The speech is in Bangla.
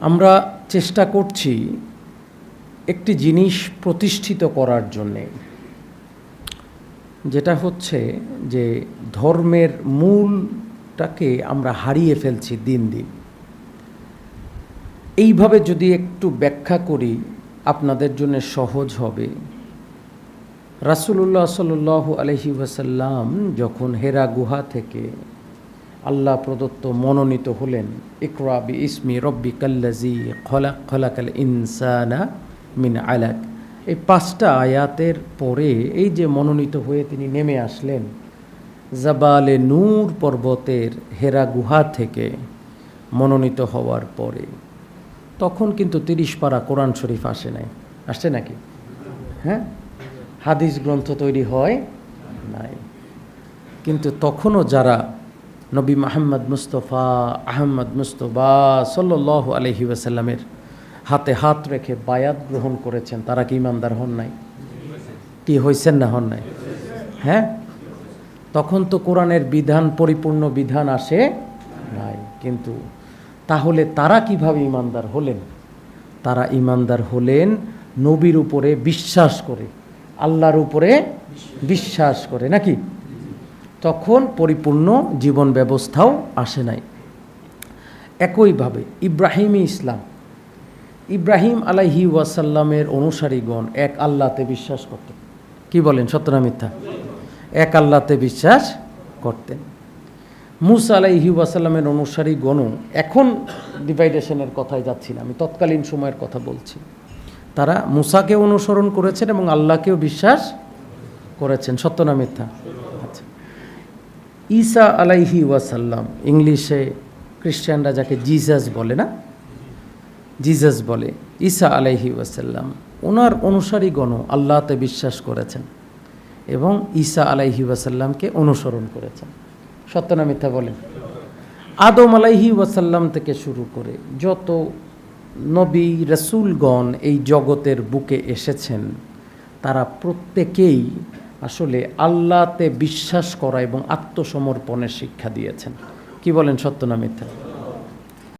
আমরা চেষ্টা করছি একটি জিনিস প্রতিষ্ঠিত করার জন্যে, যেটা হচ্ছে যে ধর্মের মূলটাকে আমরা হারিয়ে ফেলছি দিন দিন। এইভাবে যদি একটু ব্যাখ্যা করি, আপনাদের জন্য সহজ হবে। রাসুলুল্লাহ সাল আলহি ওয়াসাল্লাম যখন হেরা গুহা থেকে আল্লাহ প্রদত্ত মনোনীত হলেন, ইকরা বি ইসমি রব্বি কাল্লাজি খলাক, খলাকাল ইনসানা মিন আলাক। এই পাঁচটা আয়াতের পরে এই যে মনোনীত হয়ে তিনি নেমে আসলেন, জাবালে নূর পর্বতের হেরা গুহা থেকে মনোনীত হওয়ার পরে। তখন কিন্তু তিরিশ পারা কোরআন শরীফ আসে নাই। আসছে নাকি? হ্যাঁ? হাদিস গ্রন্থ তৈরি হয় নাই। কিন্তু তখনও যারা নবী মাহমদ মুস্তফা, আহমদ মুস্তফা সাল্লাহ আলহি ওয়াসাল্লামের হাতে হাত রেখে বায়াত গ্রহণ করেছেন। তারা কি ইমানদার হন নাই? কি হয়েছেন না হন নাই? হ্যাঁ? তখন তো কোরআনের বিধান, পরিপূর্ণ বিধান আসে নাই। কিন্তু তাহলে তারা কীভাবে ইমানদার হলেন? তারা ইমানদার হলেন নবীর উপরে বিশ্বাস করে, আল্লাহর উপরে বিশ্বাস করে। নাকি? তখন পরিপূর্ণ জীবন ব্যবস্থাও আসে নাই। একইভাবে ইব্রাহিমী ইসলাম, ইব্রাহিম আলাইহি ওয়াসাল্লামের অনুসারীগণ এক আল্লাহতে বিশ্বাস করতেন। কি বলেন সত্যনা মিথ্যা? এক আল্লাহতে বিশ্বাস করতেন। মুসা আলাইহি ওয়াসাল্লামের অনুসারীগণও এখন ডিভাইডেশনের কথায় যাচ্ছি না আমি তৎকালীন সময়ের কথা বলছি। তারা মুসাকে অনুসরণ করেছেন এবং আল্লাহকেও বিশ্বাস করেছেন, সত্য না মিথ্যা? ঈসা আলাইহি ওয়াসাল্লাম, ইংলিশে খ্রিস্টানরা যাকে জিজাস বলে না? জিজাস বলে, ঈসা আলাইহি ওয়াসাল্লাম। ওনার অনুসারীগণ আল্লাহতে বিশ্বাস করেছেন এবং ঈসা আলাইহি ওয়াসাল্লামকে অনুসরণ করেছেন। সত্য না মিথ্যা বলেন? আদম আলাইহি ওয়াসাল্লাম থেকে শুরু করে যত নবী রসুলগণ এই জগতের বুকে এসেছেন, তারা প্রত্যেকেই আসলে আল্লাহতে বিশ্বাস করা এবং আত্মসমর্পণের শিক্ষা দিয়েছেন। কি বলেন সত্য না মিথ্যা?